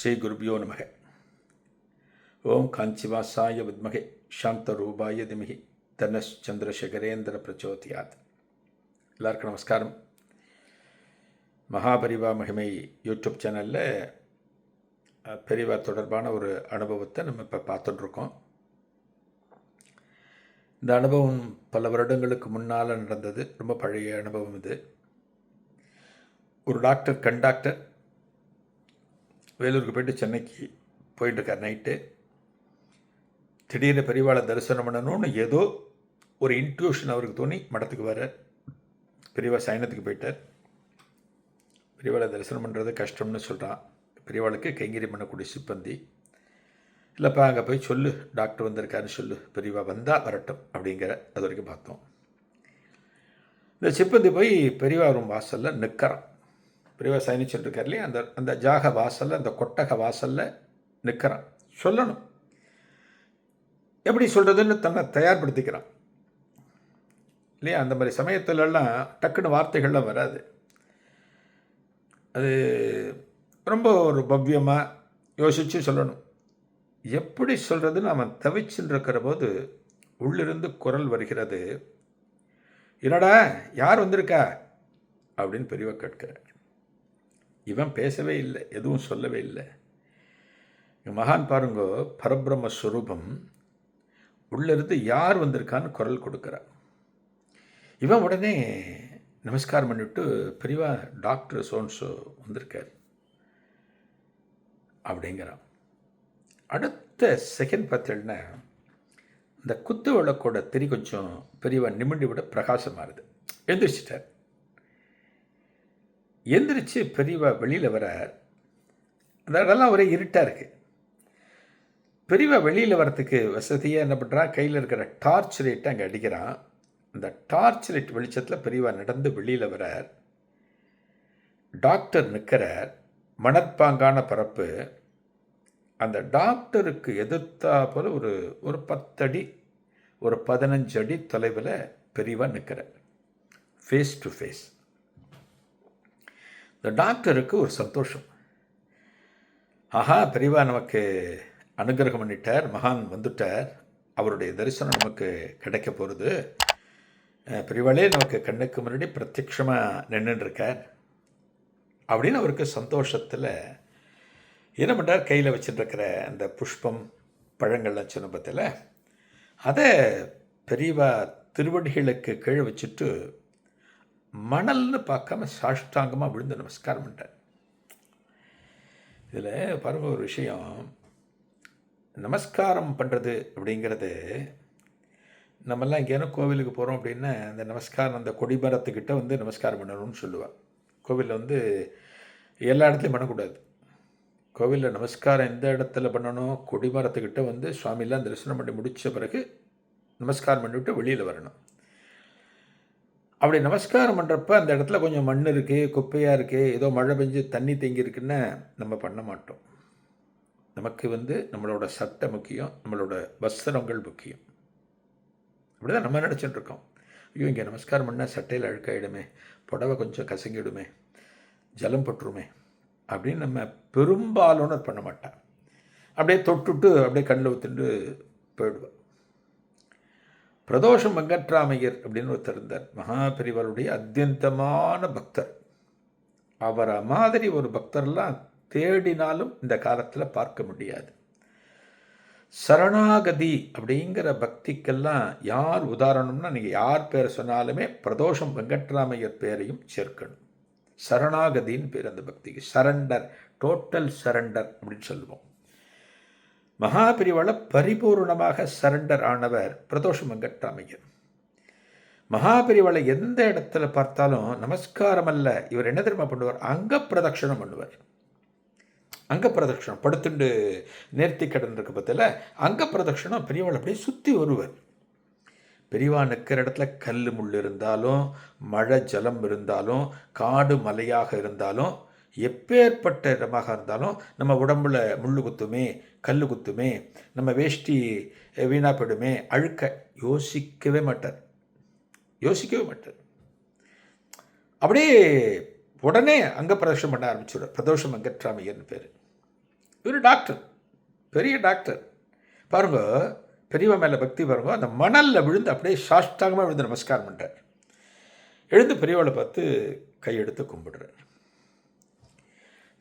ஸ்ரீ குருபியோ நமக. ஓம் காஞ்சிவாசாய வித்மகே சாந்த ரூபாய திமிகி தனஷ் சந்திரசேகரேந்திர பிரச்சோதியாத். எல்லாருக்கும் நமஸ்காரம். மகாபரிவா மகிமை யூடியூப் சேனலில் பெரிவா தொடர்பான ஒரு அனுபவத்தை நம்ம இப்போ பார்த்துட்ருக்கோம். இந்த அனுபவம் பல வருடங்களுக்கு முன்னால் நடந்தது. ரொம்ப பழைய அனுபவம் இது. ஒரு டாக்டர் கண் டாக்டர் வேலூருக்கு போயிட்டு சென்னைக்கு போயிட்டுருக்கார் நைட்டு. திடீர்னு பெரியவாளை தரிசனம் பண்ணணும்னு ஏதோ ஒரு இன்ட்யூஷன் அவருக்கு தோணி மடத்துக்கு வர்றார். பெரியவா சயனத்துக்கு போயிட்டார். பெரியவாளை தரிசனம் பண்ணுறது கஷ்டம்னு சொல்கிறான் பெரியவாளுக்கு கைங்கரி பண்ணக்கூடிய சிப்பந்தி. இல்லைப்பா அங்கே போய் சொல்லு டாக்டர் வந்திருக்காருன்னு சொல்லு. பெரியவா வந்தால் வரட்டும் அப்படிங்கிற அது வரைக்கும் பார்த்தோம். இந்த சிப்பந்தி போய் பெரியவா ரூம் வாசலில் நிற்கிறான் பெரியவா சயனிச்சுட்டு இருக்கார் இல்லையா அந்த அந்த ஜாக வாசலில் அந்த கொட்டக வாசலில் நிற்கிறான் சொல்லணும். எப்படி சொல்கிறதுன்னு தன்னை தயார்படுத்திக்கிறான். இல்லையா? அந்த மாதிரி சமயத்துலலாம் டக்குன்னு வார்த்தைகள்லாம் வராது. அது ரொம்ப ஒரு பவ்யமாக யோசித்து சொல்லணும். எப்படி சொல்கிறதுன்னு அவன் தவிச்சுன்னு இருக்கிற போது உள்ளிருந்து குரல் வருகிறது. என்னடா யார் வந்திருக்கா? அப்படின்னு பெரியவ கேட்கிறேன் இவன் பேசவே இல்லை எதுவும் சொல்லவே இல்லை. இங்க மகான் பாருங்கோ பரபிரம்ம ஸ்வரூபம் உள்ளிருந்து யார் வந்திருக்கான்னு குரல் கொடுக்குறான். இவன் உடனே நமஸ்காரம் பண்ணிவிட்டு பெரியவா டாக்டர் சோன்சோ வந்திருக்கார் அப்படிங்கிறான். அடுத்த செகண்ட் பார்த்தேன்னா இந்த குத்து விளக்கோட திரி கொஞ்சம் பெரியவா நிமிண்டி விட பிரகாசமாகுது எழுந்திரிச்சிட்டார் எந்திரிச்சு பெரியவா வெளியில் வர அந்த இடம்லாம் ஒரே இருட்டாக இருக்குது பெரியவா வெளியில் வரத்துக்கு வசதியாக என்ன பண்ணுறான் கையில் இருக்கிற டார்ச் லைட்டை அங்கே அடிக்கிறான். அந்த டார்ச் லைட் வெளிச்சத்தில் பெரியவா நடந்து வெளியில் வரார். டாக்டர் நிற்கிறார் மணற்பாங்கான பரப்பு. அந்த டாக்டருக்கு எதிர்த்தா போல் ஒரு ஒரு பத்தடி ஒரு பதினஞ்சு அடி தொலைவில் பெரியவா நிற்கிறார் ஃபேஸ் டு ஃபேஸ் இந்த டாக்டருக்கு ஒரு சந்தோஷம். ஆஹா பெரியவா நமக்கு அனுகிரகம் பண்ணிட்டார் மகான் வந்துட்டார். அவருடைய தரிசனம் நமக்கு கிடைக்க போகிறது பெரியவாளே நமக்கு கண்ணுக்கு முன்னாடி பிரத்யட்சமாக நின்றுருக்கார் அப்படின்னு அவருக்கு சந்தோஷத்தில் என்ன பண்ணுறார் கையில் வச்சுட்டுருக்கிற அந்த புஷ்பம் பழங்கள்லாம் சின்னபத்தில் அதை பெரியவா திருவடிகளுக்கு கீழே வச்சுட்டு மணல்னு பார்க்காம சாஷ்டாங்கமாக விழுந்து நமஸ்காரம் பண்ணிட்டார். இதில் பாருங்க ஒரு விஷயம். நமஸ்காரம் பண்ணுறது அப்படிங்கிறது நம்மெல்லாம் எங்கேயான கோவிலுக்கு போகிறோம் அப்படின்னா அந்த நமஸ்காரம் அந்த கொடிமரத்துக்கிட்ட வந்து நமஸ்காரம் பண்ணணும்னு சொல்லுவாள் கோவிலில் வந்து எல்லா இடத்துலையும் பண்ணக்கூடாது. கோவிலில் நமஸ்காரம் எந்த இடத்துல பண்ணணும் கொடிமரத்துக்கிட்ட வந்து சுவாமிலாம் தரிசனம் பண்ணி முடித்த பிறகு நமஸ்காரம் பண்ணிவிட்டு வெளியில் வரணும். அப்படி நமஸ்காரம் பண்ணுறப்ப அந்த இடத்துல கொஞ்சம் மண் இருக்குது குப்பையாக இருக்குது ஏதோ மழை பெஞ்சு தண்ணி தேங்கி இருக்குன்னு நம்ம பண்ண மாட்டோம். நமக்கு வந்து நம்மளோட சட்டை முக்கியம் நம்மளோட வஸ்திரங்கள் முக்கியம். அப்படி தான் நம்ம நினச்சிட்டுருக்கோம் ஐயோ இங்கே நமஸ்காரம் பண்ணால் சட்டையில் அழுக்காயிடுமே புடவை கொஞ்சம் கசங்கிடுமே ஜலம் பட்டுருமே அப்படின்னு நம்ம பெரும்பாலானோர் பண்ண மாட்டான் அப்படியே தொட்டுட்டு அப்படியே கண்ணில் ஊத்துட்டு போயிடுவேன் பிரதோஷம் வெங்கட்ராமையர் அப்படின்னு ஒருத்தர் இருந்தார். மகாபெரிவருடைய அத்தியந்தமான பக்தர். அவரை மாதிரி ஒரு பக்தர்லாம் தேடினாலும் இந்த காலத்தில் பார்க்க முடியாது. சரணாகதி அப்படிங்கிற பக்திக்கெல்லாம் யார் உதாரணம்னா நீங்கள் யார் பேரை சொன்னாலுமே பிரதோஷம் வெங்கட்ராமையர் பேரையும் சேர்க்கணும். சரணாகதின்னு பேர் அந்த பக்திக்கு. சரண்டர் டோட்டல் சரண்டர் அப்படின்னு சொல்லுவோம். மகாபிரிவால பரிபூர்ணமாக சரண்டர் ஆனவர் பிரதோஷ வெங்கட்ராமையர் மகாபெரிவாளை எந்த இடத்துல பார்த்தாலும் நமஸ்காரம் அல்ல இவர் என்ன தெரியுமா பண்ணுவார்? அங்க பிரதட்சணம் பண்ணுவார். அங்க பிரதட்சணம் படுத்துண்டு நேர்த்தி கடன் இருக்க பற்றில அங்க பிரதட்சணம் பெரியவாள் அப்படியே சுற்றி வருவர். பெரியவா நிற்கிற இடத்துல கல் முள் இருந்தாலும் மழை ஜலம் இருந்தாலும் காடு மலையாக இருந்தாலும் எப்பேற்பட்ட இடமாக இருந்தாலும் நம்ம உடம்புல முள் குத்துமே கல் குத்துமே நம்ம வேஷ்டி வீணாப்படுமே அழுக்க யோசிக்கவே மாட்டார். யோசிக்கவே மாட்டார். அப்படியே உடனே அங்க பிரதோஷம் பண்ண ஆரம்பிச்சுடுவார். பிரதோஷம் அங்கற்றாமையர்னு பேர். இவர் டாக்டர் பெரிய டாக்டர். பாருங்க பெரியவா மேலே பக்தி பாருங்க அந்த மணலில் விழுந்து அப்படியே சாஷ்டாங்கமாக விழுந்து நமஸ்காரம் பண்ணுறார் எழுந்து பெரியவளை பார்த்து கையெடுத்து கும்பிடுறார்.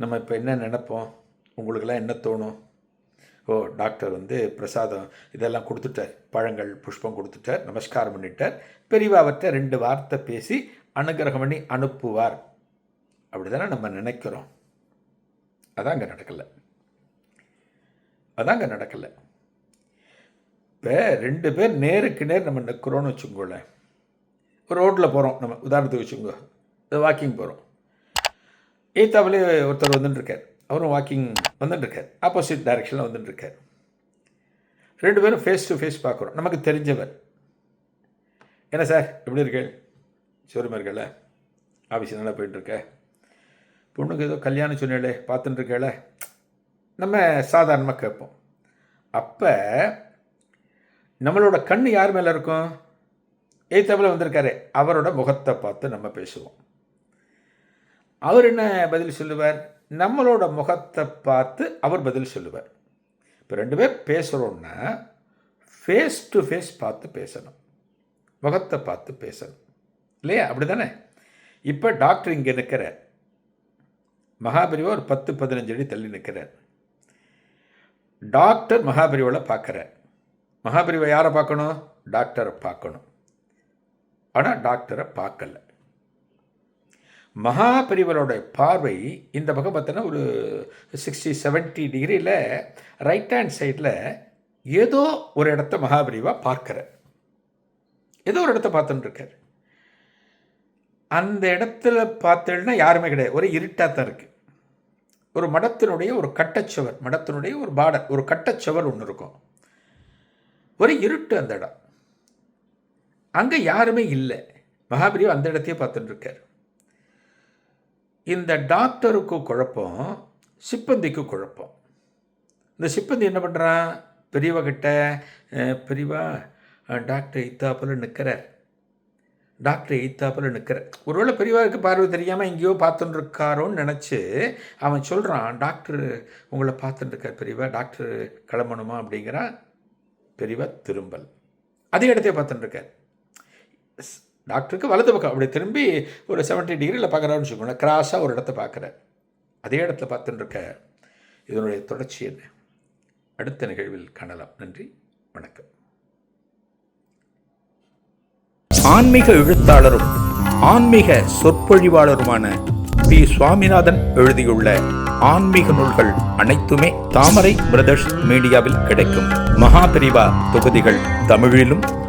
நம்ம இப்போ என்ன நினப்போம்? உங்களுக்கெல்லாம் என்ன தோணும்? ஓ டாக்டர் வந்து பிரசாதம் இதெல்லாம் கொடுத்துட்டார். பழங்கள் புஷ்பம் கொடுத்துட்டார். நமஸ்காரம் பண்ணிட்டார். பெரியவா அவர்கிட்ட ரெண்டு வார்த்தை பேசி அனுகிரகம் பண்ணி அனுப்புவார். அப்படி தானே நம்ம நினைக்கிறோம். அதான் அங்கே நடக்கலை. அதான் அங்கே நடக்கலை. இப்போ ரெண்டு பேர் நேருக்கு நேர் நம்ம நிற்கிறோன்னு வச்சுக்கோங்களேன். ரோட்டில் போகிறோம் நம்ம உதாரணத்துக்கு வச்சுக்கோங்க. வாக்கிங் போகிறோம் ஏத்தாப்புலே ஒருத்தர் வந்துட்டுருக்கார். அவரும் வாக்கிங் வந்துட்டுருக்கார். ஆப்போசிட் டைரெக்ஷனில் வந்துட்டுருக்கார். ரெண்டு பேரும் ஃபேஸ் டு ஃபேஸ் பார்க்குறோம். நமக்கு தெரிஞ்சவர். என்ன சார் எப்படி இருக்கேள் சிவருமா இருக்கல ஆஃபீஸ் நல்லா போயிட்டுருக்க பொண்ணுக்கு ஏதோ கல்யாணம் சொன்னேளே பார்த்துட்டுருக்கேள நம்ம சாதாரணமாக கேட்போம். அப்போ நம்மளோட கண் யார் மேலே இருக்கும்? ஏத்தாப்பில் வந்திருக்காரு. அவரோட முகத்தை பார்த்து நம்ம பேசுவோம். அவர் என்ன பதில் சொல்லுவார்? நம்மளோட முகத்தை பார்த்து அவர் பதில் சொல்லுவார். இப்போ ரெண்டு பேர் பேசுகிறோன்னா ஃபேஸ் டு ஃபேஸ் பார்த்து பேசணும். முகத்தை பார்த்து பேசணும். இல்லையா? அப்படி தானே இப்போ டாக்டர் இங்கே நிற்கிறார் மகாபிரிவா ஒரு பத்து பதினஞ்சு அடி தள்ளி நிற்கிறார் டாக்டர் மகாபெரிவாவை பார்க்குறார். மகாபிரிவை யாரை பார்க்கணும்? டாக்டரை பார்க்கணும். ஆனால் டாக்டரை பார்க்கல. மகாபெரிவரோட பார்வை இந்த பக்கம் பார்த்தோன்னா ஒரு சிக்ஸ்டி செவன்ட்டி டிகிரியில் ரைட் ஹேண்ட் சைடில் ஏதோ ஒரு இடத்த மகாபெரிவா பார்க்குறார் ஏதோ ஒரு இடத்த பார்த்துட்டு இருக்கார் அந்த இடத்துல பார்த்தேன்னா யாருமே கிடையாது. ஒரே இருட்டாக தான் இருக்குது ஒரு மடத்தினுடைய ஒரு கட்டச்சுவர் மடத்தினுடைய ஒரு பாடர் ஒரு கட்டச்சுவர் ஒன்று இருக்கும். ஒரு இருட்டு அந்த இடம். அங்கே யாருமே இல்லை. மகாபெரிவா அந்த இடத்தையே பார்த்துட்டு இருக்கார் இந்த டாக்டருக்கு குழப்பம் சிப்பந்திக்கு குழப்பம். இந்த சிப்பந்தி என்ன பண்ணுறான் பெரியவகிட்ட பெரியவா டாக்டர் இத்தாப்பில் நிற்கிறார் டாக்டர் எய்த்தாப்பில் நிற்கிற ஒருவேளை பெரியவாருக்கு பார்வை தெரியாமல் எங்கேயோ பார்த்துட்டுருக்காரோன்னு நினச்சி அவன் சொல்கிறான் டாக்டர் உங்களை பார்த்துட்டுருக்கார் பெரியவா டாக்டர் கிளம்பணுமா? அப்படிங்கிறான் பெரியவா திரும்பல். அதே இடத்தையே பார்த்துட்டுருக்கார். டாக்டருக்கு வலது பக்கம். அப்படி திரும்பி ஒரு செவன்ட்டி டிகிரியில் பார்க்குறான்னு வச்சுக்கோங்க கிராஸாக ஒரு இடத்த பார்க்குறார். அதே இடத்துல பார்த்துட்டுருக்க. இதனுடைய தொடர்ச்சி என்ன? அடுத்த நிகழ்வில் காணலாம். நன்றி. வணக்கம். ஆன்மீக எழுத்தாளரும் ஆன்மீக சொற்பொழிவாளருமான பி. சுவாமிநாதன் எழுதியுள்ள ஆன்மீக நூல்கள் அனைத்துமே தாமரை பிரதர்ஸ் மீடியாவில் கிடைக்கும். மகாபிரிவா தொகுதிகள் தமிழிலும்